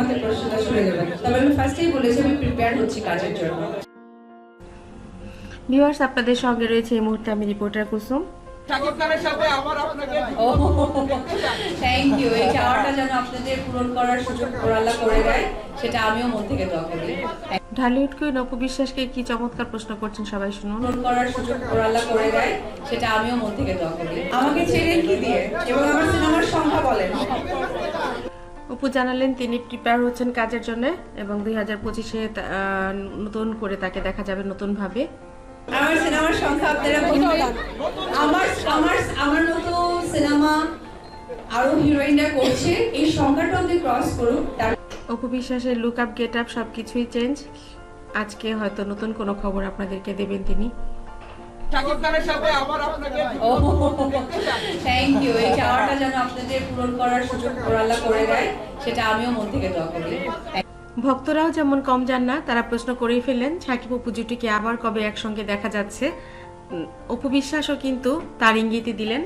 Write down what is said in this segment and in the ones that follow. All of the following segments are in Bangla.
আমাকে প্রশ্নটা শুনে দেবেন তবে আমি ফার্স্টেই বলেছি আমি প্রিপেয়ার হচ্ছি কাজের জন্য। ভিউয়ার্স আপনাদের সঙ্গে রয়েছে এই মুহূর্তে আমি রিপোর্টার কুসুম। শাকিব খানের সাথে আবার আপনাকে থ্যাংক ইউ এই চাওয়াটা যেন আপনাদের পূরণ করার সুযোগ আল্লাহ করে দেয় সেটা আমিও মন থেকে দোয়া করি। ঢালিউড কুইন অপু বিশ্বাসকে কি চমৎকার প্রশ্ন করছেন সবাই শুনুন। পূরণ করার সুযোগ আল্লাহ করে দেয় সেটা আমিও মন থেকে দোয়া করি। আমাকে ছেড়ে কি দিয়ে? এবং আমার সিনেমার সংখ্যা বলেন। অপু জানালেন তিনি প্রিপেয়ার হচ্ছেন কাজের জন্য এবং দুই হাজার পঁচিশে নতুন করে তাকে দেখা যাবে নতুন ভাবে আমার সিনেমার সংখ্যা আপনারা আমার আমার আমার মতো সিনেমা আরও হিরোইনরা করছে এই সংখ্যাটা ক্রস তার অপু বিশ্বাসের লুক আপ গেট আপ সব কিছুই চেঞ্জ আজকে হয়তো নতুন কোনো খবর আপনাদেরকে দেবেন তিনি। থ্যাংক ইউ এই চাওয়াটা যেন আপনাদের পূরণ করার সুযোগ আল্লাহ করে দেয় সেটা আমিও মন থেকে দোয়া করি। ভক্তরাও যেমন কম যান না তারা প্রশ্ন করেই ফেললেন সাকিব অপু জুটিকে আবার কবে একসঙ্গে দেখা যাচ্ছে? অপু বিশ্বাসও কিন্তু তার ইঙ্গিতই দিলেন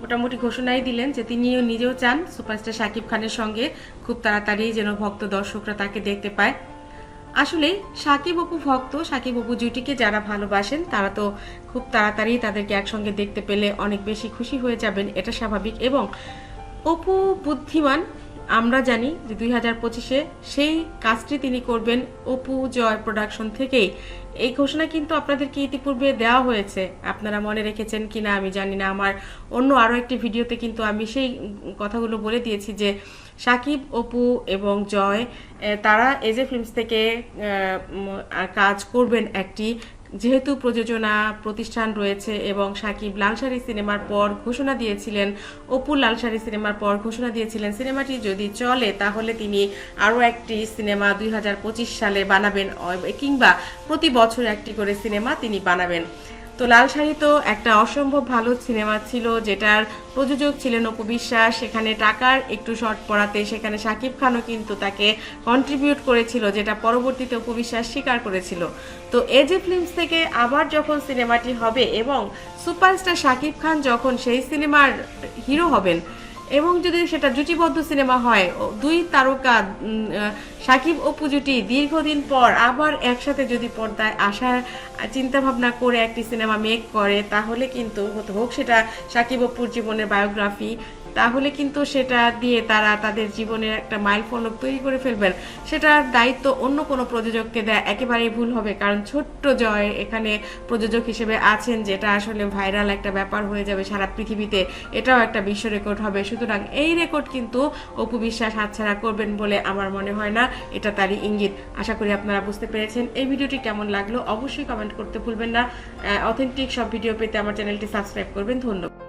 মোটামুটি ঘোষণাই দিলেন যে তিনিও নিজেও চান সুপারস্টার সাকিব খানের সঙ্গে খুব তাড়াতাড়ি যেন ভক্ত দর্শকরা তাকে দেখতে পায়। আসলে সাকিব অপু ভক্ত, সাকিব অপু জুটিকে যারা ভালোবাসেন, তারা তো খুব তাড়াতাড়ি তাদেরকে একসঙ্গে দেখতে পেলে অনেক বেশি খুশি হয়ে যাবেন, এটা স্বাভাবিক। এবং অপু বুদ্ধিমান আমরা জানি যে দুই হাজার পঁচিশে সেই কাজটি তিনি করবেন অপু জয় প্রোডাকশন থেকেই। এই ঘোষণা কিন্তু আপনাদেরকে ইতিপূর্বে দেওয়া হয়েছে। আপনারা মনে রেখেছেন কিনা আমি জানি না। আমার অন্য আরও একটি ভিডিওতে কিন্তু আমি সেই কথাগুলো বলে দিয়েছি যে সাকিব, অপু এবং জয় তারা এজে ফিল্মস থেকে কাজ করবেন একটি যেহেতু প্রযোজনা প্রতিষ্ঠান রয়েছে এবং সাকিব লালসারি সিনেমার পর ঘোষণা দিয়েছিলেন, অপু লালসারি সিনেমার পর ঘোষণা দিয়েছিলেন, সিনেমাটি যদি চলে, তাহলে তিনি আরও একটি সিনেমা দুই হাজার পঁচিশ সালে বানাবেন কিংবা প্রতি বছর একটি করে সিনেমা তিনি বানাবেন। তো লাল শাড়ি তো একটা অসম্ভব ভালো সিনেমা ছিল, যেটার প্রযোজক ছিলেন অপু বিশ্বাস। সেখানে টাকার একটু শর্ট পড়াতে সেখানে শাকিব খানও কিন্তু তাকে কন্ট্রিবিউট করেছিল, যেটা পরবর্তীতে অপু বিশ্বাস স্বীকার করেছিল। তো এজে ফিল্মস থেকে আবার যখন সিনেমাটি হবে এবং সুপারস্টার শাকিব খান যখন সেই সিনেমার হিরো হবেন এবং যদি সেটা জুটিবদ্ধ সিনেমা হয়, ও দুই তারকা সাকিব অপু জুটি দীর্ঘদিন পর আবার একসাথে যদি পর্দায় আসার চিন্তা ভাবনা করে একটি সিনেমা মেক করে, তাহলে কিন্তু হোক সেটা সাকিব অপুর জীবনের বায়োগ্রাফি, তাহলে কিন্তু সেটা দিয়ে তারা তাদের জীবনের একটা মাইল ফলক তৈরি করে ফেলবেন। সেটার দায়িত্ব অন্য কোনো প্রযোজককে দেয় একেবারেই ভুল হবে, কারণ ছোট্ট জয় এখানে প্রযোজক হিসেবে আছেন, যেটা আসলে ভাইরাল একটা ব্যাপার হয়ে যাবে সারা পৃথিবীতে। এটাও একটা বিশ্ব রেকর্ড হবে সুতরাং এই রেকর্ড কিন্তু অপু বিশ্বাস হাতছাড়া করবেন বলে আমার মনে হয় না, এটা তারই ইঙ্গিত। আশা করি আপনারা বুঝতে পেরেছেন এই ভিডিওটি কেমন লাগল। অবশ্যই কমেন্ট করতে ভুলবেন না। অথেন্টিক সব ভিডিও পেতে আমার চ্যানেলটি সাবস্ক্রাইব করবেন। ধন্যবাদ।